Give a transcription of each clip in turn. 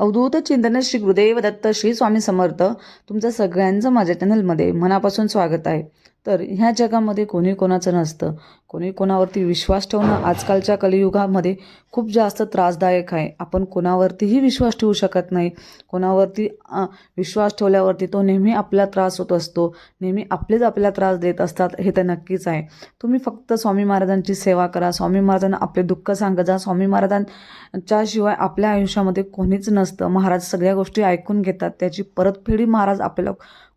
अवधूत चिंतन श्री गुरुदेव दत्त श्री स्वामी समर्थ तुमचं सगळ्यांचं माझ्या चॅनलमध्ये मनापासून स्वागत आहे. तर ह्या जगामध्ये कोणी कोणाचं नसतं. कोणी कोणावरती विश्वास ठेवणं आजकालच्या कलियुगामध्ये खूप जास्त त्रासदायक आहे. आपण कोणावरतीही विश्वास ठेवू शकत नाही. कोणावरती विश्वास ठेवल्यावरती तो नेहमी आपला त्रास होत असतो. नेहमी आपलेच आपल्याला त्रास देत असतात हे तर नक्कीच आहे. तुम्ही फक्त स्वामी महाराजांची सेवा करा. स्वामी महाराजांना आपले दुःख सांगत जा. स्वामी महाराजांच्या शिवाय आपल्या आयुष्यामध्ये कोणीच नसतं. महाराज सगळ्या गोष्टी ऐकून घेतात. त्याची परतफेडी महाराज आपल्याला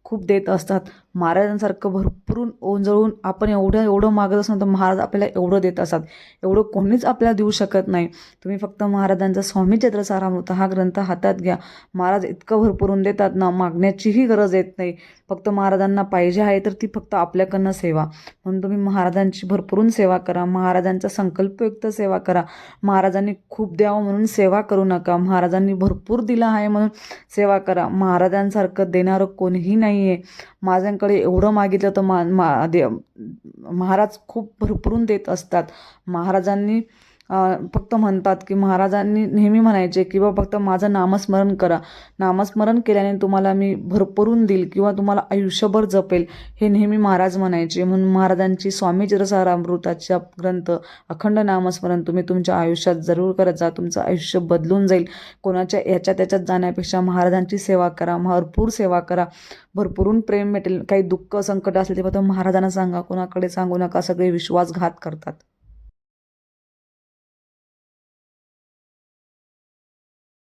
खूप देत असतात. महाराजांसारखं भरपूरून ओंजळून आपण एवढं एवढं मागत असणार तर महाराज आपल्याला एवढं देत असतात. एवढं कोणीच आपल्याला देऊ शकत नाही. तुम्ही फक्त महाराजांचा स्वामी चैत्र होता हा ग्रंथ हातात घ्या. महाराज इतकं भरपूरून देतात ना मागण्याचीही गरज येत नाही. फक्त महाराजांना पाहिजे आहे तर ती फक्त आपल्याकडनं सेवा. म्हणून तुम्ही महाराजांची भरपूरून सेवा करा. महाराजांचा संकल्पयुक्त सेवा करा. महाराजांनी खूप द्यावं म्हणून सेवा करू नका. महाराजांनी भरपूर दिलं आहे म्हणून सेवा करा. महाराजांसारखं देणारं कोणीही नाही. नाही आहे माझ्यांकडे एवढं मागितलं तर मा मा दे महाराज खूप भरपूरून देत असतात. महाराजांनी फक्त म्हणतात की महाराजांनी नेहमी म्हणायचे की बाबा फक्त माझं नामस्मरण करा. नामस्मरण केल्याने तुम्हाला मी भरभरून देईल किंवा तुम्हाला आयुष्यभर जपेल हे नेहमी महाराज म्हणायचे. म्हणून महाराजांची स्वामी चिरसारामृताचा ग्रंथ अखंड नामस्मरण तुम्ही तुमच्या आयुष्यात जरूर करत जा. तुमचं आयुष्य बदलून जाईल. कोणाच्या याच्या त्याच्यात जाण्यापेक्षा महाराजांची सेवा करा. भरपूर सेवा करा. भरपूरून प्रेम भेटेल. काही दुःख संकट असले ते फक्त महाराजांना सांगा. कोणाकडे सांगू नका. सगळे विश्वासघात करतात.